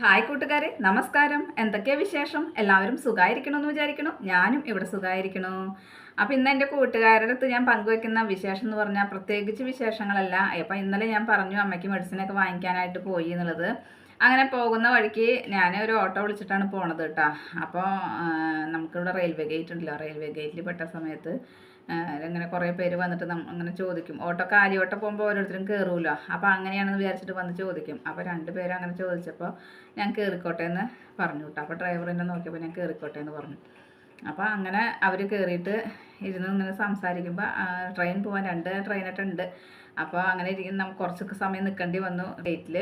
Hi കൂട്ടുകാരെ നമസ്കാരം. എന്തൊക്കെയാ വിശേഷം? എല്ലാവരും സുഖമായിരിക്കണമെന്ന് വിചാരിക്കണു. ഞാനും ഇവിടെ സുഖമായിരിക്കണു അപ്പം ഇന്ന് എന്റെ കൂട്ടുകാരുടെ അടുത്ത് ഞാൻ പങ്കുവെക്കുന്ന വിശേഷം എന്ന് പറഞ്ഞാൽ പ്രത്യേകിച്ച് വിശേഷങ്ങളല്ല. അപ്പം ഇന്നലെ ഞാൻ പറഞ്ഞു അമ്മയ്ക്ക് മെഡിസിനൊക്കെ വാങ്ങിക്കാനായിട്ട് പോയി എന്നുള്ളത്. അങ്ങനെ പോകുന്ന വഴിക്ക് ഞാൻ ഒരു ഓട്ടോ വിളിച്ചിട്ടാണ് പോണത് കേട്ടോ. അപ്പോൾ നമുക്കിവിടെ റെയിൽവേ ഗേറ്റ് ഉണ്ടല്ലോ. റെയിൽവേ ഗേറ്റിൽ പെട്ട സമയത്ത് അങ്ങനെ കുറേ പേര് വന്നിട്ട് അങ്ങനെ ചോദിക്കും. ഓട്ടോ കാലിയോട്ടോ പോകുമ്പോൾ ഓരോരുത്തരും കയറുമല്ലോ അപ്പോൾ അങ്ങനെയാണെന്ന് വിചാരിച്ചിട്ട് വന്ന് ചോദിക്കും. അപ്പോൾ രണ്ട് പേരും അങ്ങനെ ചോദിച്ചപ്പോൾ ഞാൻ കയറിക്കോട്ടെ എന്ന് പറഞ്ഞു കേട്ടോ അപ്പോൾ ഡ്രൈവർ എന്നെ നോക്കിയപ്പോൾ ഞാൻ കയറിക്കോട്ടെ എന്ന് പറഞ്ഞു. അപ്പോൾ അങ്ങനെ അവർ കയറിയിട്ട് ഇരുന്ന് ഇങ്ങനെ സംസാരിക്കുമ്പോൾ ട്രെയിൻ പോകാൻ രണ്ട് ട്രെയിനൊക്കെ ഉണ്ട് അപ്പോൾ അങ്ങനെ ഇരിക്കുന്ന. നമുക്ക് കുറച്ചൊക്കെ സമയം നിൽക്കേണ്ടി വന്നു ഡേറ്റിൽ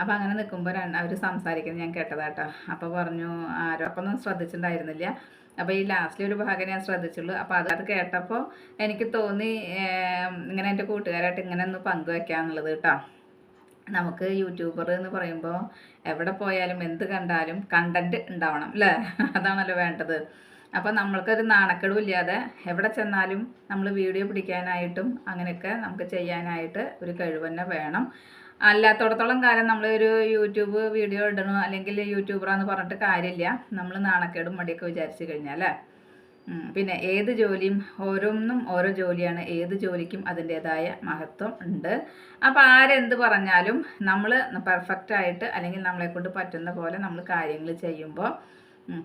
അപ്പോൾ അങ്ങനെ നിൽക്കുമ്പോൾ അവർ സംസാരിക്കുന്നത് ഞാൻ കേട്ടതാട്ടോ അപ്പോൾ പറഞ്ഞു ആരോ അപ്പോൾ ഒന്നും ശ്രദ്ധിച്ചിട്ടുണ്ടായിരുന്നില്ല അപ്പോൾ ഈ ലാസ്റ്റിലെ ഒരു ഭാഗം ഞാൻ ശ്രദ്ധിച്ചുള്ളൂ. അപ്പോൾ അത് അത് കേട്ടപ്പോൾ എനിക്ക് തോന്നി ഇങ്ങനെ എന്റെ കൂട്ടുകാരായിട്ട് ഇങ്ങനെ ഒന്ന് പങ്കുവെക്കാന്നുള്ളത് കേട്ടോ. നമുക്ക് യൂട്യൂബർ എന്ന് പറയുമ്പോൾ എവിടെ പോയാലും എന്ത് കണ്ടാലും കണ്ടന്റ് ഉണ്ടാവണം അല്ലേ അതാണല്ലോ വേണ്ടത്. അപ്പോൾ നമ്മൾക്കൊരു നാണക്കേടും ഇല്ലാതെ എവിടെ ചെന്നാലും നമ്മൾ വീഡിയോ പിടിക്കാനായിട്ടും അങ്ങനെയൊക്കെ നമുക്ക് ചെയ്യാനായിട്ട് ഒരു കഴിവ് തന്നെ വേണം. അല്ലാത്തടത്തോളം കാലം നമ്മൾ ഒരു യൂട്യൂബ് വീഡിയോ ഇടണോ അല്ലെങ്കിൽ യൂട്യൂബറാന്ന് പറഞ്ഞിട്ട് കാര്യമില്ല. നമ്മൾ നാണക്കേടും മടിയൊക്കെ വിചാരിച്ചു കഴിഞ്ഞാൽ അല്ലേ? പിന്നെ ഏത് ജോലിയും ഓരോന്നും ഓരോ ജോലിയാണ്. ഏത് ജോലിക്കും അതിന്റെതായ മഹത്വം ഉണ്ട്. അപ്പോൾ ആരെന്ത് പറഞ്ഞാലും നമ്മൾ പെർഫെക്റ്റ് ആയിട്ട് അല്ലെങ്കിൽ നമ്മളെ കൊണ്ട് പറ്റുന്ന പോലെ നമ്മൾ കാര്യങ്ങൾ ചെയ്യുമ്പോൾ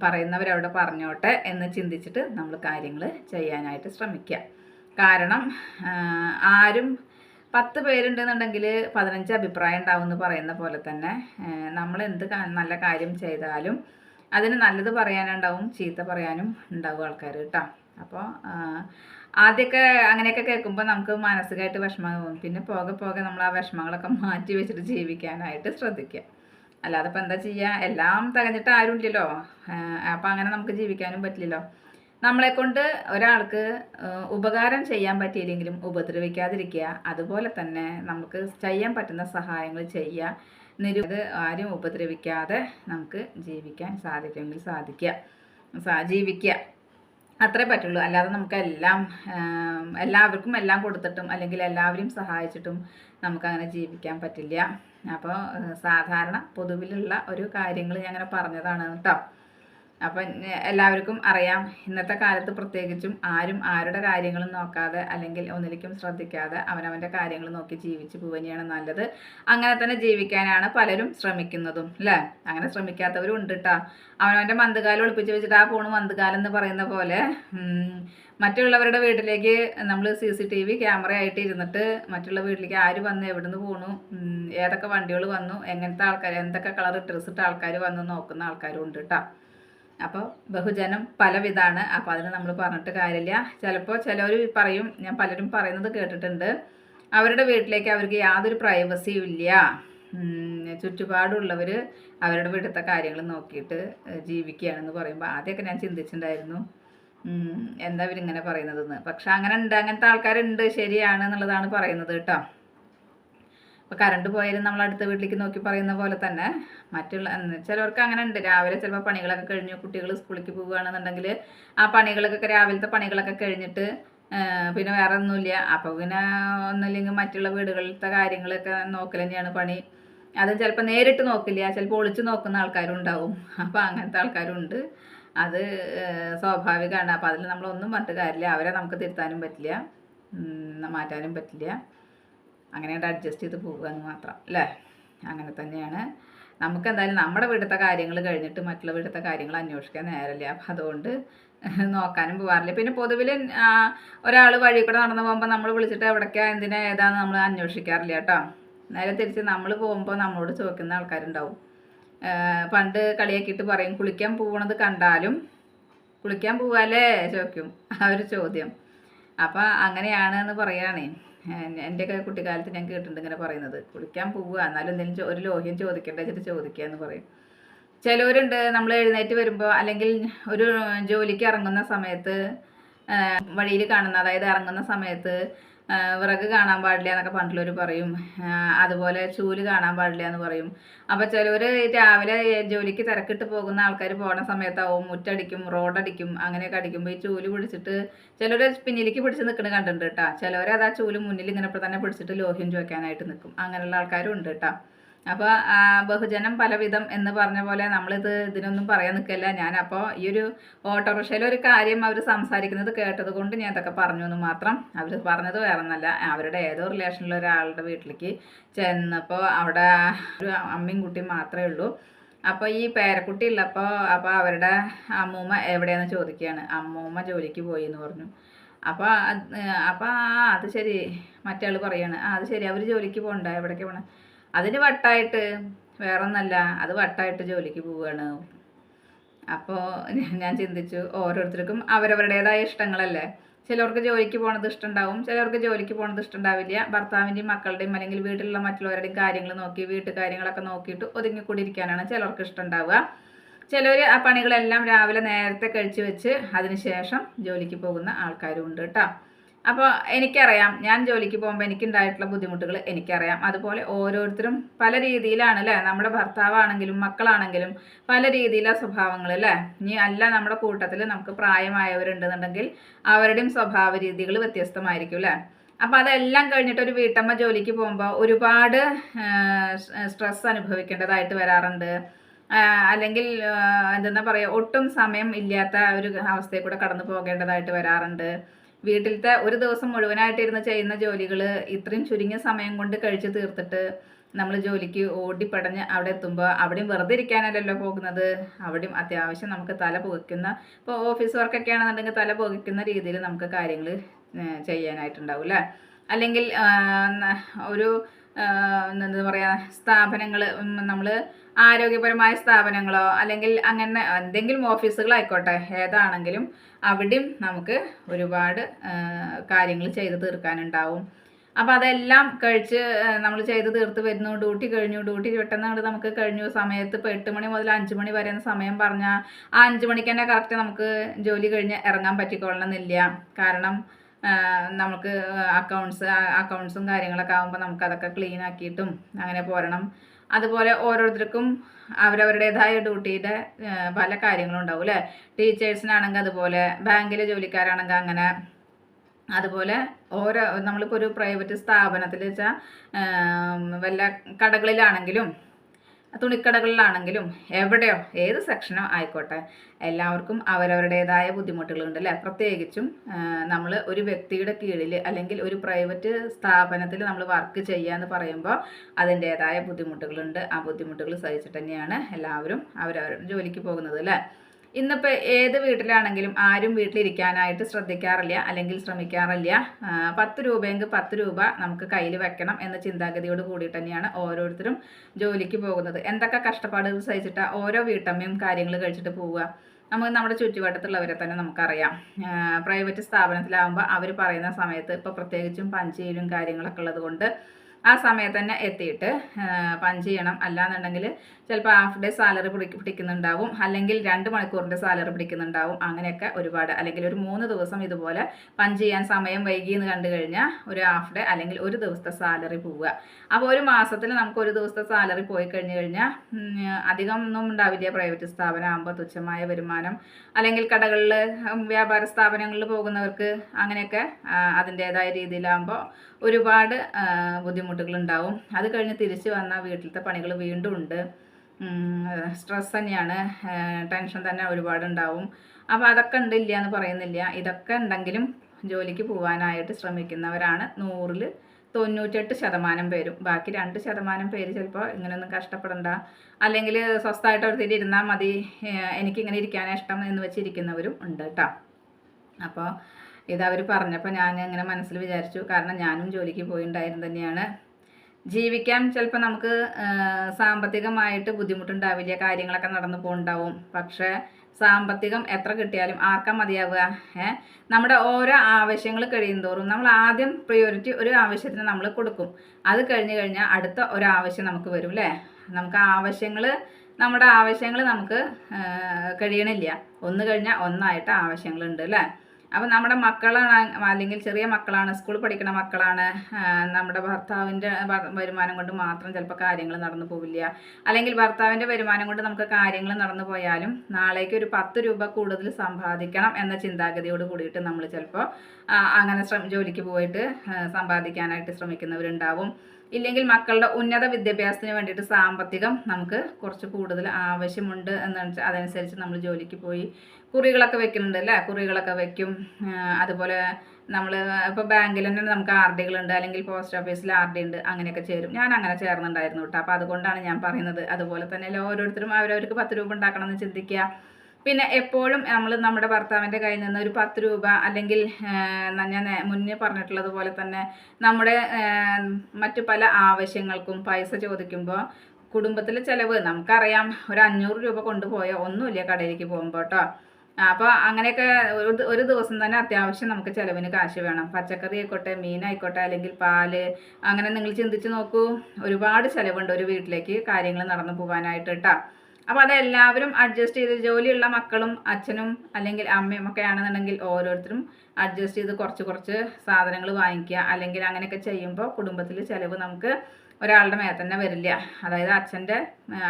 പറയുന്നവരവിടെ പറഞ്ഞോട്ടെ എന്ന് ചിന്തിച്ചിട്ട് നമ്മൾ കാര്യങ്ങൾ ചെയ്യാനായിട്ട് ശ്രമിക്കുക കാരണം ആരും പത്ത് പേരുണ്ടെന്നുണ്ടെങ്കിൽ പതിനഞ്ച് അഭിപ്രായം ഉണ്ടാവും എന്ന് പറയുന്ന പോലെ തന്നെ നമ്മൾ എന്ത് നല്ല കാര്യം ചെയ്താലും അതിന് നല്ലത് പറയാനുണ്ടാവും ചീത്ത പറയാനും ഉണ്ടാവും ആൾക്കാർ കേട്ടോ അപ്പോൾ ആദ്യമൊക്കെ അങ്ങനെയൊക്കെ കേൾക്കുമ്പോൾ നമുക്ക് മാനസികമായിട്ട് വിഷമം തോന്നും. പിന്നെ പോകെ പോകെ നമ്മൾ ആ വിഷമങ്ങളൊക്കെ മാറ്റി വെച്ചിട്ട് ജീവിക്കാനായിട്ട് ശ്രദ്ധിക്കുക അല്ലാതെ ഇപ്പം എന്താ ചെയ്യുക എല്ലാം തികഞ്ഞിട്ട് ആരും ഇല്ലല്ലോ അപ്പം അങ്ങനെ നമുക്ക് ജീവിക്കാനും പറ്റില്ലല്ലോ. നമ്മളെ കൊണ്ട് ഒരാൾക്ക് ഉപകാരം ചെയ്യാൻ പറ്റിയില്ലെങ്കിലും ഉപദ്രവിക്കാതിരിക്കുക. അതുപോലെ തന്നെ നമുക്ക് ചെയ്യാൻ പറ്റുന്ന സഹായങ്ങൾ ചെയ്യുക നിരു ആരും ഉപദ്രവിക്കാതെ നമുക്ക് ജീവിക്കാൻ സാധിക്കുമെങ്കിൽ സാധിക്കുക. ജീവിക്കുക. അത്രേ പറ്റുള്ളൂ. അല്ലാതെ നമുക്കെല്ലാം എല്ലാവർക്കും എല്ലാം കൊടുത്തിട്ടും അല്ലെങ്കിൽ എല്ലാവരെയും സഹായിച്ചിട്ടും നമുക്കങ്ങനെ ജീവിക്കാൻ പറ്റില്ല. അപ്പോൾ സാധാരണ പൊതുവിലുള്ള ഒരു കാര്യങ്ങൾ ഞാൻ അങ്ങനെ പറഞ്ഞതാണ് കേട്ടോ. അപ്പം എല്ലാവർക്കും അറിയാം. ഇന്നത്തെ കാലത്ത് പ്രത്യേകിച്ചും ആരും ആരുടെ കാര്യങ്ങളും നോക്കാതെ അല്ലെങ്കിൽ ഒന്നിലേക്കും ശ്രദ്ധിക്കാതെ അവനവന്റെ കാര്യങ്ങൾ നോക്കി ജീവിച്ച് പോവുകയാണ് നല്ലത്. അങ്ങനെ തന്നെ ജീവിക്കാനാണ് പലരും ശ്രമിക്കുന്നതും അല്ലേ അങ്ങനെ ശ്രമിക്കാത്തവരും ഉണ്ട് കേട്ടോ അവനവന്റെ മന്ദകാലം ഒളിപ്പിച്ച് വെച്ചിട്ട് ആ പോണ് മന്ദകാലം എന്ന് പറയുന്ന പോലെ മറ്റുള്ളവരുടെ വീട്ടിലേക്ക് നമ്മൾ C C T V camera ആയിട്ട് ഇരുന്നിട്ട് മറ്റുള്ള വീട്ടിലേക്ക് ആര് വന്നു എവിടുന്ന് പോണു ഏതൊക്കെ വണ്ടികൾ വന്നു എങ്ങനത്തെ ആൾക്കാർ എന്തൊക്കെ കളർ ഡ്രസ്സിട്ട ആൾക്കാർ വന്നു നോക്കുന്ന ആൾക്കാരും ഉണ്ട് കേട്ടോ അപ്പോൾ ബഹുജനം പലവിധാണ്. അപ്പോൾ അതിന് നമ്മൾ പറഞ്ഞിട്ട് കാര്യമില്ല. ചിലപ്പോൾ ചിലവർ പറയും ഞാൻ പലരും പറയുന്നത് കേട്ടിട്ടുണ്ട്. അവരുടെ വീട്ടിലേക്ക് അവർക്ക് യാതൊരു പ്രൈവസിയും ഇല്ല. ചുറ്റുപാടുള്ളവർ അവരുടെ വീട്ടിലത്തെ കാര്യങ്ങൾ നോക്കിയിട്ട് ജീവിക്കുകയാണെന്ന് പറയുമ്പോൾ ആദ്യമൊക്കെ ഞാൻ ചിന്തിച്ചിട്ടുണ്ടായിരുന്നു. എന്താ ഇവരിങ്ങനെ പറയുന്നതെന്ന്. പക്ഷെ അങ്ങനെ ഉണ്ട്. അങ്ങനത്തെ ആൾക്കാരുണ്ട്. ശരിയാണ് എന്നുള്ളതാണ് പറയുന്നത് കേട്ടോ. ഇപ്പോൾ കറണ്ട് പോയാലും നമ്മൾ അടുത്ത വീട്ടിലേക്ക് നോക്കി പറയുന്ന പോലെ തന്നെ മറ്റുള്ള ചിലവർക്ക് അങ്ങനെ ഉണ്ട്. രാവിലെ ചിലപ്പോൾ പണികളൊക്കെ കഴിഞ്ഞു കുട്ടികൾ സ്കൂളിലേക്ക് പോവുകയാണെന്നുണ്ടെങ്കിൽ ആ പണികളൊക്കെ രാവിലത്തെ പണികളൊക്കെ കഴിഞ്ഞിട്ട് പിന്നെ വേറെ ഒന്നുമില്ല അപ്പോൾ പിന്നെ ഒന്നുമില്ലെങ്കിൽ മറ്റുള്ള വീടുകളിലത്തെ കാര്യങ്ങളൊക്കെ നോക്കൽ തന്നെയാണ് പണി. അത് ചിലപ്പോൾ നേരിട്ട് നോക്കില്ല. ചിലപ്പോൾ ഒളിച്ച് നോക്കുന്ന ആൾക്കാരും ഉണ്ടാവും. അപ്പോൾ അങ്ങനത്തെ ആൾക്കാരും ഉണ്ട്. അത് സ്വാഭാവികമാണ്. അപ്പോൾ അതിൽ നമ്മളൊന്നും പറഞ്ഞിട്ട് കാര്യമില്ല. അവരെ നമുക്ക് തിരുത്താനും പറ്റില്ല. മാറ്റാനും പറ്റില്ല. അങ്ങനെ അഡ്ജസ്റ്റ് ചെയ്ത് പോകുക മാത്രം അല്ലേ? അങ്ങനെ തന്നെയാണ്. നമുക്ക് എന്തായാലും നമ്മുടെ വീടത്തെ കാര്യങ്ങൾ കഴിഞ്ഞിട്ട് മറ്റുള്ള വീടത്തെ കാര്യങ്ങൾ അന്വേഷിക്കാൻ നേരമില്ല അപ്പം അതുകൊണ്ട് നോക്കാനും പോകാറില്ല പിന്നെ പൊതുവിൽ ഒരാൾ വഴി കൂടെ നടന്നു പോകുമ്പോൾ നമ്മൾ വിളിച്ചിട്ട് എവിടേക്കാ എന്തിനാ ഏതാന്ന് നമ്മൾ അന്വേഷിക്കാറില്ല കേട്ടോ. നേരെ തിരിച്ച് നമ്മൾ പോകുമ്പോൾ നമ്മളോട് ചോദിക്കുന്ന ആൾക്കാരുണ്ടാവും. പണ്ട് കളിയാക്കിയിട്ട് പറയും കുളിക്കാൻ പോകണത് കണ്ടാലും കുളിക്കാൻ പോവാല്ലേ? ചോദിക്കും. ആ ഒരു ചോദ്യം. അപ്പം അങ്ങനെയാണ് എന്ന് പറയുകയാണേ. എന്റെയൊക്കെ കുട്ടിക്കാലത്ത് ഞാൻ കേട്ടിട്ടുണ്ട് ഇങ്ങനെ പറയുന്നത്. കുളിക്കാൻ പോവുക എന്നാലും എന്തെങ്കിലും ഒരു ലോഹ്യം ചോദിക്കേണ്ട വെച്ചിട്ട് ചോദിക്കുക എന്ന് പറയും. ചിലവരുണ്ട് നമ്മൾ എഴുന്നേറ്റ് വരുമ്പോൾ അല്ലെങ്കിൽ ഒരു ജോലിക്ക് ഇറങ്ങുന്ന സമയത്ത് വഴിയിൽ കാണുന്ന അതായത് ഇറങ്ങുന്ന സമയത്ത് വിറക് കാണാൻ പാടില്ല എന്നൊക്കെ പണ്ടുള്ളവർ പറയും. അതുപോലെ ചൂൽ കാണാൻ പാടില്ല എന്ന് പറയും. അപ്പോൾ ചിലവർ രാവിലെ ജോലിക്ക് തിരക്കിട്ട് പോകുന്ന ആൾക്കാർ പോണ സമയത്താവും മുറ്റടിക്കും റോഡടിക്കും അങ്ങനെയൊക്കെ അടിക്കുമ്പോൾ ഈ ചൂൽ പിടിച്ചിട്ട് ചിലർ പിന്നിലേക്ക് പിടിച്ച് നിൽക്കുന്നത് കണ്ടിട്ടുണ്ട് കേട്ടോ ചിലവർ ആ ചൂൽ മുന്നിൽ ഇങ്ങനെ തന്നെ പിടിച്ചിട്ട് ലോഹ്യം ചോദിക്കാനായിട്ട് നിൽക്കും അങ്ങനെയുള്ള ആൾക്കാരും ഉണ്ട് കേട്ടോ അപ്പോൾ ബഹുജനം പലവിധം എന്ന് പറഞ്ഞ പോലെ നമ്മളിത് ഇതിനൊന്നും പറയാൻ നിൽക്കില്ല ഞാൻ അപ്പോൾ ഈ ഒരു ഓട്ടോറിക്ഷയിൽ ഒരു കാര്യം അവർ സംസാരിക്കുന്നത് കേട്ടത് കൊണ്ട് ഞാൻ ഇതൊക്കെ പറഞ്ഞു എന്ന് മാത്രം അവർ പറഞ്ഞത് വേറെ ഒന്നല്ല അവരുടെ ഏതോ റിലേഷനിലുള്ള ഒരാളുടെ വീട്ടിലേക്ക് ചെന്നപ്പോൾ അവിടെ ഒരു അമ്മയും കുട്ടിയും മാത്രമേ ഉള്ളൂ. അപ്പോൾ ഈ പേരക്കുട്ടി ഉള്ളപ്പോൾ അപ്പോൾ അവരുടെ അമ്മൂമ്മ എവിടെയാണെന്ന് ചോദിക്കുകയാണ്. അമ്മൂമ്മ ജോലിക്ക് പോയി എന്ന് പറഞ്ഞു. അപ്പോൾ അപ്പോൾ അത് ശരി. മറ്റേ പറയാണ് ആ അത് ശരി. അവർ ജോലിക്ക് പോകണ്ട. എവിടേക്ക് പോകണം അതിന് വട്ടായിട്ട് വേറൊന്നല്ല അത് വട്ടായിട്ട് ജോലിക്ക് പോവുകയാണ് അപ്പോൾ ഞാൻ ചിന്തിച്ചു ഓരോരുത്തർക്കും അവരവരുടേതായ ഇഷ്ടങ്ങളല്ലേ. ചിലർക്ക് ജോലിക്ക് പോണത് ഇഷ്ടമുണ്ടാവും ചിലർക്ക് ജോലിക്ക് പോണത് ഇഷ്ടമുണ്ടാവില്ല ഭർത്താവിന്റെയും മക്കളുടെയും അല്ലെങ്കിൽ വീട്ടിലുള്ള മറ്റുള്ളവരുടെയും കാര്യങ്ങൾ നോക്കി വീട്ടു കാര്യങ്ങളൊക്കെ നോക്കിയിട്ട് ഒതുങ്ങിക്കൂടിയിരിക്കാനാണ് ചിലർക്ക് ഇഷ്ടമുണ്ടാവുക ചിലർ ആ പണികളെല്ലാം രാവിലെ നേരത്തെ കഴിച്ചു വെച്ച് അതിനുശേഷം ജോലിക്ക് പോകുന്ന ആൾക്കാരും ഉണ്ട് കേട്ടോ അപ്പോൾ എനിക്കറിയാം ഞാൻ ജോലിക്ക് പോകുമ്പോൾ എനിക്കുണ്ടായിട്ടുള്ള ബുദ്ധിമുട്ടുകൾ എനിക്കറിയാം. അതുപോലെ ഓരോരുത്തരും പല രീതിയിലാണ് അല്ലേ നമ്മുടെ ഭർത്താവാണെങ്കിലും മക്കളാണെങ്കിലും പല രീതിയിലാണ് സ്വഭാവങ്ങൾ അല്ലേ? ഇനി അല്ല നമ്മുടെ കൂട്ടത്തിൽ നമുക്ക് പ്രായമായവരുണ്ടെന്നുണ്ടെങ്കിൽ അവരുടെയും സ്വഭാവ രീതികൾ വ്യത്യസ്തമായിരിക്കും അല്ലേ? അപ്പോൾ അതെല്ലാം കഴിഞ്ഞിട്ട് ഒരു വീട്ടമ്മ ജോലിക്ക് പോകുമ്പോൾ ഒരുപാട് സ്ട്രെസ് അനുഭവിക്കേണ്ടതായിട്ട് വരാറുണ്ട്. അല്ലെങ്കിൽ എന്തെന്നാ പറയുക ഒട്ടും സമയം ഇല്ലാത്ത ഒരു അവസ്ഥയിൽ കൂടെ കടന്നു പോകേണ്ടതായിട്ട് വരാറുണ്ട്. വീട്ടിലത്തെ ഒരു ദിവസം മുഴുവനായിട്ട് ഇരുന്ന് ചെയ്യുന്ന ജോലികൾ ഇത്രയും ചുരുങ്ങിയ സമയം കൊണ്ട് കഴിച്ചു തീർത്തിട്ട് നമ്മൾ ജോലിക്ക് ഓടിപ്പടഞ്ഞ് അവിടെ എത്തുമ്പോൾ അവിടെയും വെറുതെ ഇരിക്കാനല്ലല്ലോ പോകുന്നത്. അവിടെയും അത്യാവശ്യം നമുക്ക് തല പുകയ്ക്കുന്ന ഇപ്പോൾ ഓഫീസ് വർക്കൊക്കെ ആണെന്നുണ്ടെങ്കിൽ തല പുകയ്ക്കുന്ന രീതിയിൽ നമുക്ക് കാര്യങ്ങൾ ചെയ്യാനായിട്ടുണ്ടാവും അല്ലേ അല്ലെങ്കിൽ ഒരു എന്താ പറയുക സ്ഥാപനങ്ങൾ നമ്മൾ ആരോഗ്യപരമായ സ്ഥാപനങ്ങളോ അല്ലെങ്കിൽ അങ്ങനെ എന്തെങ്കിലും ഓഫീസുകളായിക്കോട്ടെ ഏതാണെങ്കിലും അവിടെയും നമുക്ക് ഒരുപാട് കാര്യങ്ങൾ ചെയ്ത് തീർക്കാനുണ്ടാവും. അപ്പോൾ അതെല്ലാം കഴിച്ച് നമ്മൾ ചെയ്ത് തീർത്ത് വരുന്നു ഡ്യൂട്ടി കഴിഞ്ഞു ഡ്യൂട്ടി പെട്ടെന്ന് നമുക്ക് കഴിഞ്ഞു സമയത്ത് ഇപ്പോൾ എട്ട് മണി മുതൽ അഞ്ച് മണി വരെ സമയം പറഞ്ഞാൽ ആ അഞ്ച് മണിക്ക് തന്നെ കറക്റ്റ് നമുക്ക് ജോലി കഴിഞ്ഞ് ഇറങ്ങാൻ പറ്റിക്കൊള്ളണമെന്നില്ല കാരണം നമുക്ക് അക്കൗണ്ട്സ് അക്കൗണ്ട്സും കാര്യങ്ങളൊക്കെ ആകുമ്പോൾ നമുക്ക് അതൊക്കെ ക്ലീൻ ആക്കിയിട്ടും അങ്ങനെ പോരണം. അതുപോലെ ഓരോരുത്തർക്കും അവരവരുടേതായ ഡ്യൂട്ടിയുടെ പല കാര്യങ്ങളും ഉണ്ടാവും അല്ലേ? ടീച്ചേഴ്സിനാണെങ്കിൽ അതുപോലെ ബാങ്കിലെ ജോലിക്കാരാണെങ്കിൽ അങ്ങനെ. അതുപോലെ ഓരോ നമ്മളിപ്പോൾ ഒരു പ്രൈവറ്റ് സ്ഥാപനത്തിൽ വെച്ചാൽ വല്ല കടകളിലാണെങ്കിലും തുണിക്കടകളിലാണെങ്കിലും എവിടെയോ ഏത് സെക്ഷനോ ആയിക്കോട്ടെ. എല്ലാവർക്കും അവരവരുടേതായ ബുദ്ധിമുട്ടുകളുണ്ട് അല്ലേ പ്രത്യേകിച്ചും നമ്മൾ ഒരു വ്യക്തിയുടെ കീഴിൽ അല്ലെങ്കിൽ ഒരു പ്രൈവറ്റ് സ്ഥാപനത്തിൽ നമ്മൾ വർക്ക് ചെയ്യുക എന്ന് പറയുമ്പോൾ അതിന്റേതായ ബുദ്ധിമുട്ടുകളുണ്ട്. ആ ബുദ്ധിമുട്ടുകൾ സഹിച്ചിട്ട് തന്നെയാണ് എല്ലാവരും അവരവരുടെ ജോലിക്ക് പോകുന്നത് അല്ലേ? ഇന്നിപ്പോൾ ഏത് വീട്ടിലാണെങ്കിലും ആരും വീട്ടിലിരിക്കാനായിട്ട് ശ്രദ്ധിക്കാറില്ല അല്ലെങ്കിൽ ശ്രമിക്കാറില്ല. പത്ത് രൂപയെങ്കിൽ പത്ത് രൂപ നമുക്ക് കയ്യിൽ വെക്കണം എന്ന ചിന്താഗതിയോട് കൂടി തന്നെയാണ് ഓരോരുത്തരും ജോലിക്ക് പോകുന്നത്. എന്തൊക്കെ കഷ്ടപ്പാടുകൾ സഹിച്ചിട്ടാണ് ഓരോ വീട്ടമ്മയും കാര്യങ്ങൾ കഴിച്ചിട്ട് പോവുക? നമുക്ക് നമ്മുടെ ചുറ്റുവട്ടത്തുള്ളവരെ തന്നെ നമുക്കറിയാം. പ്രൈവറ്റ് സ്ഥാപനത്തിലാകുമ്പോൾ അവർ പറയുന്ന സമയത്ത് ഇപ്പോൾ പ്രത്യേകിച്ചും പഞ്ചയിലും കാര്യങ്ങളൊക്കെ ഉള്ളത് ആ സമയത്ത് തന്നെ എത്തിയിട്ട് പഞ്ച് ചെയ്യണം. അല്ലാന്നുണ്ടെങ്കിൽ ചിലപ്പോൾ ഹാഫ് ഡേ സാലറി പിടിക്ക് പിടിക്കുന്നുണ്ടാവും. അല്ലെങ്കിൽ രണ്ട് മണിക്കൂറിന്റെ സാലറി പിടിക്കുന്നുണ്ടാവും. അങ്ങനെയൊക്കെ ഒരുപാട്. അല്ലെങ്കിൽ ഒരു മൂന്ന് ദിവസം ഇതുപോലെ പഞ്ച് ചെയ്യാൻ സമയം വൈകി എന്ന് കണ്ടു കഴിഞ്ഞാൽ ഒരു ഹാഫ് ഡേ അല്ലെങ്കിൽ ഒരു ദിവസത്തെ സാലറി പോവുക. അപ്പോൾ ഒരു മാസത്തിൽ നമുക്ക് ഒരു ദിവസത്തെ സാലറി പോയി കഴിഞ്ഞു കഴിഞ്ഞാൽ അധികം ഒന്നും ഉണ്ടാവില്ല. പ്രൈവറ്റ് സ്ഥാപനം ആകുമ്പോൾ തുച്ഛമായ വരുമാനം. അല്ലെങ്കിൽ കടകളിൽ വ്യാപാര സ്ഥാപനങ്ങളിൽ പോകുന്നവർക്ക് അങ്ങനെയൊക്കെ അതിന്റേതായ രീതിയിലാകുമ്പോൾ ഒരുപാട് ബുദ്ധിമുട്ടുകളുണ്ടാവും. അത് കഴിഞ്ഞ് തിരിച്ച് വന്നാൽ വീട്ടിലത്തെ പണികൾ വീണ്ടും ഉണ്ട്. സ്ട്രെസ് തന്നെയാണ്. ടെൻഷൻ തന്നെ ഒരുപാടുണ്ടാവും. അപ്പോൾ അതൊക്കെ ഉണ്ടില്ല എന്ന് പറയുന്നില്ല. ഇതൊക്കെ ഉണ്ടെങ്കിലും ജോലിക്ക് പോകാനായിട്ട് ശ്രമിക്കുന്നവരാണ്. നൂറിൽ തൊണ്ണൂറ്റെട്ട് ശതമാനം പേരും. ബാക്കി രണ്ട് ശതമാനം പേര് ചിലപ്പോൾ ഇങ്ങനെയൊന്നും കഷ്ടപ്പെടണ്ട. അല്ലെങ്കിൽ സ്വസ്ഥമായിട്ട് ഒരു ഇരുന്നാൽ മതി. എനിക്കിങ്ങനെ ഇരിക്കാനാണ് ഇഷ്ടം എന്ന് വെച്ചിരിക്കുന്നവരും ഉണ്ട് കേട്ടോ അപ്പോൾ ഇതവർ പറഞ്ഞപ്പോൾ ഞാൻ ഇങ്ങനെ മനസ്സിൽ വിചാരിച്ചു. കാരണം ഞാനും ജോലിക്ക് പോയിണ്ടായിരുന്നു തന്നെയാണ്. ജീവിക്കാൻ ചിലപ്പോൾ നമുക്ക് സാമ്പത്തികമായിട്ട് ബുദ്ധിമുട്ടുണ്ടാവില്ല കാര്യങ്ങളൊക്കെ നടന്നു പോകുന്നുണ്ടാവും പക്ഷെ സാമ്പത്തികം എത്ര കിട്ടിയാലും ആർക്കാ മതിയാവുക? ഏ? നമ്മുടെ ഓരോ ആവശ്യങ്ങൾ കഴിയുന്തോറും നമ്മൾ ആദ്യം പ്രയോറിറ്റി ഒരു ആവശ്യത്തിന് നമ്മൾ കൊടുക്കും. അത് കഴിഞ്ഞ് കഴിഞ്ഞാൽ അടുത്ത ഒരു ആവശ്യം നമുക്ക് വരും അല്ലേ നമുക്ക് ആവശ്യങ്ങൾ നമ്മുടെ ആവശ്യങ്ങൾ നമുക്ക് കഴിയണില്ല. ഒന്ന് കഴിഞ്ഞാൽ ഒന്നായിട്ട് ആവശ്യങ്ങളുണ്ട് അല്ലേ അപ്പം നമ്മുടെ മക്കളാണ് അല്ലെങ്കിൽ ചെറിയ മക്കളാണ് സ്കൂളിൽ പഠിക്കുന്ന മക്കളാണ് നമ്മുടെ ഭർത്താവിന്റെ വരുമാനം കൊണ്ട് മാത്രം ചിലപ്പോൾ കാര്യങ്ങൾ നടന്നു പോവില്ല. അല്ലെങ്കിൽ ഭർത്താവിന്റെ വരുമാനം കൊണ്ട് നമുക്ക് കാര്യങ്ങൾ നടന്നു പോയാലും നാളേക്ക് ഒരു പത്ത് രൂപ കൂടുതൽ സമ്പാദിക്കണം എന്ന ചിന്താഗതിയോട് കൂടിയിട്ട് നമ്മൾ ചിലപ്പോൾ അങ്ങനെ ജോലിക്ക് പോയിട്ട് സമ്പാദിക്കാനായിട്ട് ശ്രമിക്കുന്നവരുണ്ടാവും. ഇല്ലെങ്കിൽ മക്കളുടെ ഉന്നത വിദ്യാഭ്യാസത്തിന് വേണ്ടിയിട്ട് സാമ്പത്തികം നമുക്ക് കുറച്ച് കൂടുതൽ ആവശ്യമുണ്ട് എന്ന് വെച്ചാൽ അതനുസരിച്ച് നമ്മൾ ജോലിക്ക് പോയി കുറികളൊക്കെ വെക്കുന്നുണ്ട് അല്ലേ? കുറികളൊക്കെ വെക്കും. അതുപോലെ നമ്മൾ ഇപ്പോൾ ബാങ്കിൽ തന്നെ നമുക്ക് ആർ ഡികളുണ്ട്. അല്ലെങ്കിൽ പോസ്റ്റ് ഓഫീസിൽ ആർ ഡി ഉണ്ട് അങ്ങനെയൊക്കെ ചേരും. ഞാൻ അങ്ങനെ ചേർന്നുണ്ടായിരുന്നു കേട്ടോ. അപ്പോൾ അതുകൊണ്ടാണ് ഞാൻ പറയുന്നത്. അതുപോലെ തന്നെ ഓരോരുത്തരും അവരവർക്ക് പത്ത് രൂപ ഉണ്ടാക്കണമെന്ന് ചിന്തിക്കുക. പിന്നെ എപ്പോഴും നമ്മൾ നമ്മുടെ ഭർത്താവിന്റെ കയ്യിൽ നിന്ന് ഒരു പത്ത് രൂപ അല്ലെങ്കിൽ ഞാൻ മുന്നേ പറഞ്ഞിട്ടുള്ളത് പോലെ തന്നെ നമ്മുടെ മറ്റു പല ആവശ്യങ്ങൾക്കും പൈസ ചോദിക്കുമ്പോൾ കുടുംബത്തിലെ ചിലവ് നമുക്കറിയാം. ഒരു അഞ്ഞൂറ് രൂപ കൊണ്ടുപോയാൽ ഒന്നുമില്ല കടയിലേക്ക് പോകുമ്പോൾ കേട്ടോ അപ്പോൾ അങ്ങനെയൊക്കെ ഒരു ദിവസം തന്നെ അത്യാവശ്യം നമുക്ക് ചിലവിന് കാശ് വേണം. പച്ചക്കറി ആയിക്കോട്ടെ മീനായിക്കോട്ടെ അല്ലെങ്കിൽ പാൽ അങ്ങനെ നിങ്ങൾ ചിന്തിച്ച് നോക്കൂ. ഒരുപാട് ചിലവുണ്ട് ഒരു വീട്ടിലേക്ക് കാര്യങ്ങൾ നടന്നു പോകാനായിട്ട് കേട്ടോ അപ്പോൾ അതെല്ലാവരും അഡ്ജസ്റ്റ് ചെയ്ത് ജോലിയുള്ള മക്കളും അച്ഛനും അല്ലെങ്കിൽ അമ്മയും ഒക്കെ ആണെന്നുണ്ടെങ്കിൽ ഓരോരുത്തരും അഡ്ജസ്റ്റ് ചെയ്ത് കുറച്ച് കുറച്ച് സാധനങ്ങൾ വാങ്ങിക്കുക. അല്ലെങ്കിൽ അങ്ങനെയൊക്കെ ചെയ്യുമ്പോൾ കുടുംബത്തിൽ ചിലവ് നമുക്ക് ഒരാളുടെ മേത്ത് തന്നെ വരില്ല. അതായത് അച്ഛന്റെ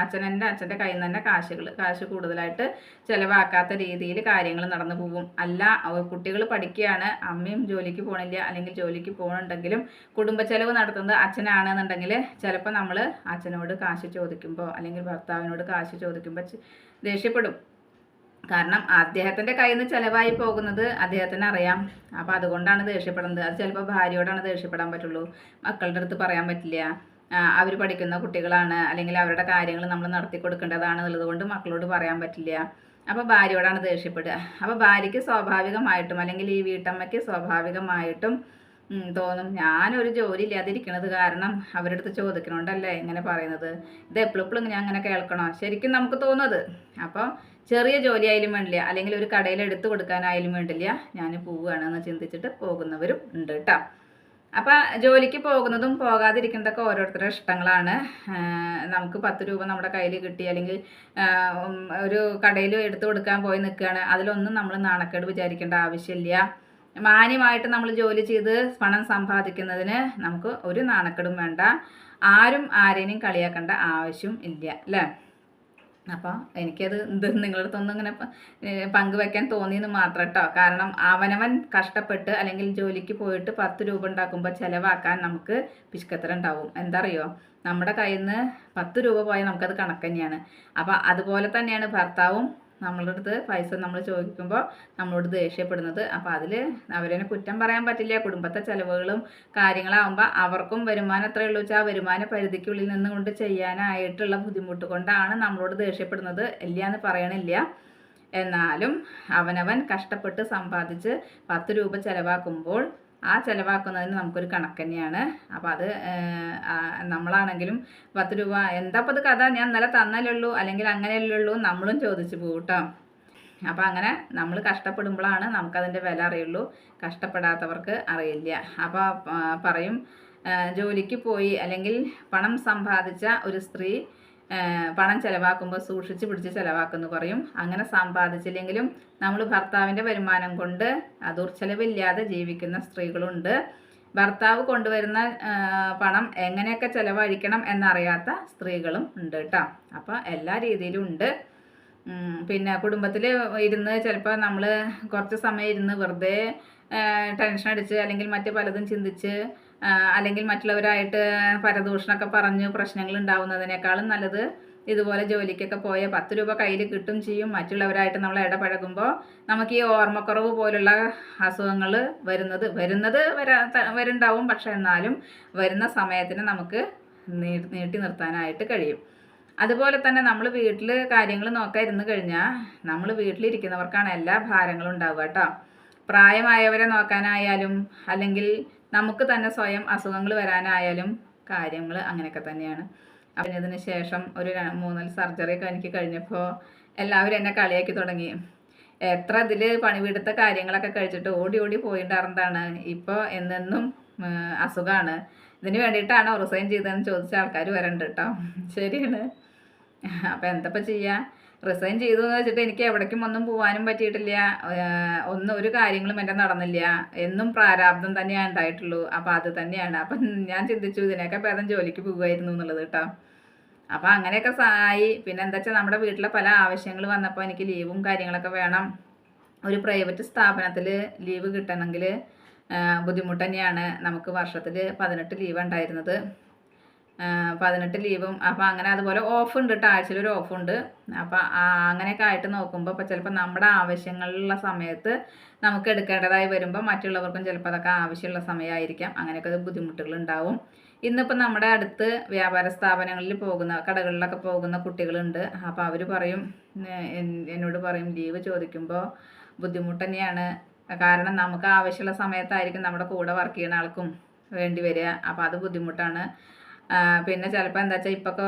അച്ഛനെന്റെ അച്ഛന്റെ കയ്യിൽ നിന്ന് തന്നെ കാശുകൾ കാശ് കൂടുതലായിട്ട് ചിലവാക്കാത്ത രീതിയിൽ കാര്യങ്ങൾ നടന്നു പോകും. അല്ല കുട്ടികൾ പഠിക്കുകയാണ് അമ്മയും ജോലിക്ക് പോകണില്ല അല്ലെങ്കിൽ ജോലിക്ക് പോകണുണ്ടെങ്കിലും കുടുംബ ചെലവ് നടത്തുന്നത് അച്ഛനാണെന്നുണ്ടെങ്കിൽ ചിലപ്പോൾ നമ്മൾ അച്ഛനോട് കാശ് ചോദിക്കുമ്പോൾ അല്ലെങ്കിൽ ഭർത്താവിനോട് കാശ് ചോദിക്കുമ്പോൾ ദേഷ്യപ്പെടും. കാരണം അദ്ദേഹത്തിന്റെ കയ്യിൽ നിന്ന് ചിലവായി പോകുന്നത് അദ്ദേഹത്തിന് അറിയാം. അപ്പോൾ അതുകൊണ്ടാണ് ദേഷ്യപ്പെടുന്നത്. അത് ചിലപ്പോൾ ഭാര്യയോടാണ് ദേഷ്യപ്പെടാൻ പറ്റുള്ളൂ. മക്കളുടെ അടുത്ത് പറയാൻ പറ്റില്ല. അവർ പഠിക്കുന്ന കുട്ടികളാണ് അല്ലെങ്കിൽ അവരുടെ കാര്യങ്ങൾ നമ്മൾ നടത്തി കൊടുക്കേണ്ടതാണ് എന്നുള്ളതുകൊണ്ട് മക്കളോട് പറയാൻ പറ്റില്ല. അപ്പോൾ ഭാര്യയോടാണ് ദേഷ്യപ്പെടുക. അപ്പോൾ ഭാര്യയ്ക്ക് സ്വാഭാവികമായിട്ടും അല്ലെങ്കിൽ ഈ വീട്ടമ്മയ്ക്ക് സ്വാഭാവികമായിട്ടും തോന്നും ഞാനൊരു ജോലി ഇല്ലാതിരിക്കണത് കാരണം അവരുടെ അടുത്ത് ചോദിക്കണോണ്ടല്ലേ ഇങ്ങനെ പറയുന്നത്. ഇത് എപ്പോഴും ഞാൻ അങ്ങനെ കേൾക്കണോ? ശരിക്കും നമുക്ക് തോന്നുന്നത്. അപ്പോൾ ചെറിയ ജോലി ആയാലും വേണ്ടില്ല അല്ലെങ്കിൽ ഒരു കടയിൽ എടുത്തു കൊടുക്കാനായാലും വേണ്ടില്ല ഞാൻ പോവുകയാണെന്ന് ചിന്തിച്ചിട്ട് പോകുന്നവരും ഉണ്ട് കേട്ടോ അപ്പം ജോലിക്ക് പോകുന്നതും പോകാതിരിക്കുന്നതൊക്കെ ഓരോരുത്തരുടെ ഇഷ്ടങ്ങളാണ്. നമുക്ക് പത്ത് രൂപ നമ്മുടെ കയ്യിൽ കിട്ടി അല്ലെങ്കിൽ ഒരു കടയിൽ എടുത്തു കൊടുക്കാൻ പോയി നിൽക്കുകയാണ്. അതിലൊന്നും നമ്മൾ നാണക്കേട് വിചാരിക്കേണ്ട ആവശ്യമില്ല. മാന്യമായിട്ട് നമ്മൾ ജോലി ചെയ്ത് പണം സമ്പാദിക്കുന്നതിന് നമുക്ക് ഒരു നാണക്കേടും വേണ്ട. ആരും ആരെയും കളിയാക്കേണ്ട ആവശ്യം ഇല്ല അല്ലേ? അപ്പോൾ എനിക്കത് ഇത് നിങ്ങളുടെ അടുത്തൊന്നും ഇങ്ങനെ പങ്കുവെക്കാൻ തോന്നിയെന്ന് മാത്രം കേട്ടോ കാരണം അവനവൻ കഷ്ടപ്പെട്ട് അല്ലെങ്കിൽ ജോലിക്ക് പോയിട്ട് പത്ത് രൂപ ഉണ്ടാക്കുമ്പോൾ ചിലവാക്കാൻ നമുക്ക് പിശുക്കത്തരം ഉണ്ടാവും. എന്താ അറിയോ നമ്മുടെ കയ്യിൽ നിന്ന് പത്ത് രൂപ പോയാൽ നമുക്കത് കണക്ക് തന്നെയാണ്. അപ്പോൾ അതുപോലെ തന്നെയാണ് ഭർത്താവും നമ്മളുടെ അടുത്ത് പൈസ നമ്മൾ ചോദിക്കുമ്പോൾ നമ്മളോട് ദേഷ്യപ്പെടുന്നത്. അപ്പോൾ അതിൽ അവരെ കുറ്റം പറയാൻ പറ്റില്ല. കുടുംബത്തെ ചിലവുകളും കാര്യങ്ങളാവുമ്പോൾ അവർക്കും വരുമാനം എത്രയേ ഉള്ളൂ വെച്ചാൽ ആ വരുമാന പരിധിക്കുള്ളിൽ നിന്നുകൊണ്ട് ചെയ്യാനായിട്ടുള്ള ബുദ്ധിമുട്ട് കൊണ്ടാണ് നമ്മളോട് ദേഷ്യപ്പെടുന്നത്. ഇല്ല എന്ന് പറയണില്ല. എന്നാലും അവനവൻ കഷ്ടപ്പെട്ട് സമ്പാദിച്ച് പത്ത് രൂപ ചിലവാക്കുമ്പോൾ ആ ചിലവാക്കുന്നതിന് നമുക്കൊരു കണക്ക് തന്നെയാണ്. അപ്പോൾ അത് നമ്മളാണെങ്കിലും പത്ത് രൂപ എന്താ അപ്പോൾ അത് കഥ? ഞാൻ ഇന്നലെ തന്നല്ലുള്ളൂ അല്ലെങ്കിൽ അങ്ങനെയല്ലേ ഉള്ളൂ നമ്മളും ചോദിച്ചു പോകും കേട്ടോ. അപ്പോൾ അങ്ങനെ നമ്മൾ കഷ്ടപ്പെടുമ്പോഴാണ് നമുക്കതിന്റെ വില അറിയുള്ളൂ. കഷ്ടപ്പെടാത്തവർക്ക് അറിയില്ല. അപ്പോൾ പറയും ജോലിക്ക് പോയി അല്ലെങ്കിൽ പണം സമ്പാദിച്ച ഒരു സ്ത്രീ പണം ചിലവാക്കുമ്പോൾ സൂക്ഷിച്ച് പിടിച്ച് ചെലവാക്കുന്നു കുറയും. അങ്ങനെ സമ്പാദിച്ചില്ലെങ്കിലും നമ്മൾ ഭർത്താവിന്റെ വരുമാനം കൊണ്ട് ദുർച്ചെലവില്ലാതെ ജീവിക്കുന്ന സ്ത്രീകളുണ്ട്. ഭർത്താവ് കൊണ്ടുവരുന്ന പണം എങ്ങനെയൊക്കെ ചിലവഴിക്കണം എന്നറിയാത്ത സ്ത്രീകളും ഉണ്ട് കേട്ടോ. അപ്പോൾ എല്ലാ രീതിയിലും ഉണ്ട്. പിന്നെ കുടുംബത്തിൽ ഇരുന്ന് ചിലപ്പോൾ നമ്മൾ കുറച്ച് സമയം ഇരുന്ന് വെറുതെ ടെൻഷൻ അടിച്ച് അല്ലെങ്കിൽ മറ്റു പലതും ചിന്തിച്ച് അല്ലെങ്കിൽ മറ്റുള്ളവരായിട്ട് പരദൂഷണമൊക്കെ പറഞ്ഞ് പ്രശ്നങ്ങൾ ഉണ്ടാവുന്നതിനേക്കാളും നല്ലത് ഇതുപോലെ ജോലിക്കൊക്കെ പോയ പത്ത് രൂപ കയ്യിൽ കിട്ടും ചെയ്യും. മറ്റുള്ളവരായിട്ട് നമ്മൾ ഇടപഴകുമ്പോൾ നമുക്ക് ഈ ഓർമ്മക്കുറവ് പോലുള്ള അസുഖങ്ങൾ വരുന്നത് വരുന്നത് വരാ വരുണ്ടാവും പക്ഷെ എന്നാലും വരുന്ന സമയത്തിന് നമുക്ക് നീട്ടി നിർത്താനായിട്ട് കഴിയും. അതുപോലെ തന്നെ നമ്മൾ വീട്ടിൽ കാര്യങ്ങൾ നോക്കാൻ ഇരുന്ന് കഴിഞ്ഞാൽ നമ്മൾ വീട്ടിലിരിക്കുന്നവർക്കാണ് എല്ലാ ഭാരങ്ങളും ഉണ്ടാവുക കേട്ടോ. പ്രായമായവരെ നോക്കാനായാലും അല്ലെങ്കിൽ നമുക്ക് തന്നെ സ്വയം അസുഖങ്ങൾ വരാനായാലും കാര്യങ്ങൾ അങ്ങനെയൊക്കെ തന്നെയാണ്. അപ്പം ഇതിന് ശേഷം ഒരു മൂന്നാൽ സർജറിയൊക്കെ എനിക്ക് കഴിഞ്ഞപ്പോൾ എല്ലാവരും എന്നെ കളിയാക്കി തുടങ്ങി. എത്ര ഇതിൽ പണിവീടുത്ത കാര്യങ്ങളൊക്കെ കഴിച്ചിട്ട് ഓടി ഓടി പോയിട്ടായിരുന്നതാണ് ഇപ്പോൾ എന്നെന്നും അസുഖമാണ് ഇതിന് വേണ്ടിയിട്ടാണോ റിസൈൻ ചെയ്തതെന്ന് ചോദിച്ച ആൾക്കാർ വരണ്ട് കേട്ടോ ശരിയാണ്. അപ്പം എന്തപ്പോൾ ചെയ്യുക റിസൈൻ ചെയ്തു എന്ന് വെച്ചിട്ട് എനിക്ക് എവിടേക്കും ഒന്നും പോകാനും പറ്റിയിട്ടില്ല. ഒന്നും ഒരു കാര്യങ്ങളും എന്റെ നടന്നില്ല. എന്നും പ്രാരാബ്ദം തന്നെയാണ് ഉണ്ടായിട്ടുള്ളൂ. അപ്പം അത് തന്നെയാണ്. അപ്പം ഞാൻ ചിന്തിച്ചു ഇതിനൊക്കെ ഭേദം ജോലിക്ക് പോകുമായിരുന്നു എന്നുള്ളത് കേട്ടോ. അപ്പം അങ്ങനെയൊക്കെ ആയി പിന്നെ എന്താ വെച്ചാൽ നമ്മുടെ വീട്ടിലെ പല ആവശ്യങ്ങൾ വന്നപ്പോൾ എനിക്ക് ലീവും കാര്യങ്ങളൊക്കെ വേണം. ഒരു പ്രൈവറ്റ് സ്ഥാപനത്തിൽ ലീവ് കിട്ടണമെങ്കിൽ ബുദ്ധിമുട്ട് തന്നെയാണ് നമുക്ക് വർഷത്തിൽ പതിനെട്ട് ലീവ് ഉണ്ടായിരുന്നത്. പതിനെട്ട് ലീവും അപ്പോൾ അങ്ങനെ അതുപോലെ ഓഫ് ഉണ്ട്. കേട്ടോ ആഴ്ചയിൽ ഒരു ഓഫ് ഉണ്ട്. അപ്പോൾ അങ്ങനെയൊക്കെ ആയിട്ട് നോക്കുമ്പോൾ ഇപ്പോൾ ചിലപ്പോൾ നമ്മുടെ ആവശ്യങ്ങളുള്ള സമയത്ത് നമുക്ക് എടുക്കേണ്ടതായി വരുമ്പോൾ മറ്റുള്ളവർക്കും ചിലപ്പോൾ അതൊക്കെ ആവശ്യമുള്ള സമയമായിരിക്കാം. അങ്ങനെയൊക്കെ ബുദ്ധിമുട്ടുകൾ ഉണ്ടാവും. ഇന്നിപ്പോൾ നമ്മുടെ അടുത്ത് വ്യാപാര സ്ഥാപനങ്ങളിൽ പോകുന്ന കടകളിലൊക്കെ പോകുന്ന കുട്ടികളുണ്ട്. അപ്പോൾ അവർ പറയും എന്നോട് പറയും ലീവ് ചോദിക്കുമ്പോൾ ബുദ്ധിമുട്ട് തന്നെയാണ്. കാരണം നമുക്ക് ആവശ്യമുള്ള സമയത്തായിരിക്കും നമ്മുടെ കൂടെ വർക്ക് ചെയ്യുന്ന ആൾക്കും വേണ്ടി വരിക. അപ്പോൾ അത് ബുദ്ധിമുട്ടാണ്. പിന്നെ ചിലപ്പോൾ എന്താ വെച്ചാൽ ഇപ്പൊക്കെ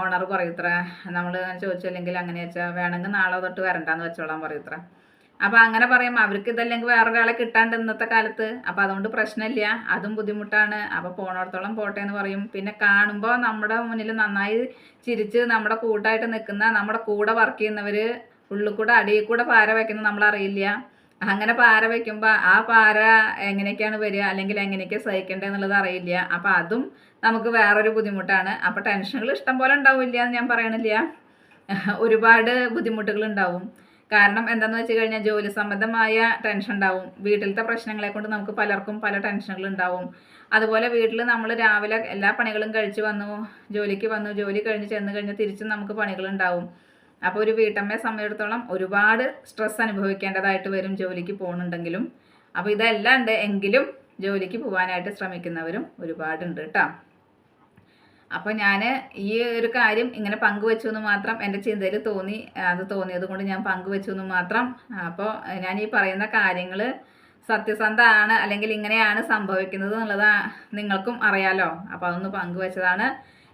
ഓണർ കുറയത്ര നമ്മൾ ചോദിച്ചില്ലെങ്കിൽ അങ്ങനെ വെച്ചാൽ വേണമെങ്കിൽ നാളെ തൊട്ട് വരണ്ടാന്ന് വെച്ചോളാൻ പറയത്ര അപ്പോൾ അങ്ങനെ പറയും അവർക്ക് ഇതല്ലെങ്കിൽ വേറെ ഒരാളെ കിട്ടാണ്ട് ഇന്നത്തെ കാലത്ത് അപ്പോൾ അതുകൊണ്ട് പ്രശ്നമില്ല അതും ബുദ്ധിമുട്ടാണ്. അപ്പോൾ പോണോടത്തോളം പോട്ടെ എന്ന് പറയും. പിന്നെ കാണുമ്പോൾ നമ്മുടെ മുന്നിൽ നന്നായി ചിരിച്ച് നമ്മുടെ കൂട്ടായിട്ട് നിൽക്കുന്ന നമ്മുടെ കൂടെ വർക്ക് ചെയ്യുന്നവര് ഉള്ളിൽ കൂടെ അടിയിൽ കൂടെ പാര വയ്ക്കുന്നത് നമ്മൾ അറിയില്ല അങ്ങനെ പാര വയ്ക്കുമ്പോൾ ആ പാര എങ്ങനെയൊക്കെയാണ് വരിക അല്ലെങ്കിൽ എങ്ങനെയൊക്കെ സഹിക്കേണ്ടത് എന്നുള്ളത് അറിയില്ല. അപ്പോൾ അതും നമുക്ക് വേറൊരു ബുദ്ധിമുട്ടാണ്. അപ്പോൾ ടെൻഷനുകൾ ഇഷ്ടം പോലെ ഉണ്ടാവില്ല എന്ന് ഞാൻ പറയണില്ല. ഒരുപാട് ബുദ്ധിമുട്ടുകൾ ഉണ്ടാവും. കാരണം എന്താണെന്ന് വെച്ച് കഴിഞ്ഞാൽ ജോലി സംബന്ധമായ ടെൻഷൻ ഉണ്ടാവും. വീട്ടിലത്തെ പ്രശ്നങ്ങളെ കൊണ്ട് നമുക്ക് പലർക്കും പല ടെൻഷനുകൾ ഉണ്ടാവും. അതുപോലെ വീട്ടിൽ നമ്മൾ രാവിലെ എല്ലാ പണികളും കഴിച്ച് വന്നു ജോലിക്ക് വന്നു ജോലി കഴിഞ്ഞ് ചെന്ന് കഴിഞ്ഞാൽ തിരിച്ചും നമുക്ക് പണികളുണ്ടാവും അപ്പോൾ ഒരു വീട്ടമ്മയെ സംബന്ധിച്ചിടത്തോളം ഒരുപാട് സ്ട്രെസ് അനുഭവിക്കേണ്ടതായിട്ട് വരും ജോലിക്ക് പോകുന്നുണ്ടെങ്കിലും അപ്പോൾ ഇതെല്ലാം ഉണ്ട്. എങ്കിലും ജോലിക്ക് പോകാനായിട്ട് ശ്രമിക്കുന്നവരും ഒരുപാടുണ്ട് കേട്ടോ അപ്പോൾ ഞാൻ ഈ ഒരു കാര്യം ഇങ്ങനെ പങ്കുവെച്ചു എന്ന് മാത്രം എന്റെ ചിന്തയിൽ തോന്നി അത് തോന്നിയത് കൊണ്ട് ഞാൻ പങ്കുവെച്ചു എന്ന് മാത്രം. അപ്പോൾ ഞാൻ ഈ പറയുന്ന കാര്യങ്ങൾ സത്യസന്ധമാണ് അല്ലെങ്കിൽ ഇങ്ങനെയാണ് സംഭവിക്കുന്നത് എന്നുള്ളത് നിങ്ങൾക്കും അറിയാലോ. അപ്പോൾ അതൊന്ന് പങ്കുവെച്ചതാണ്.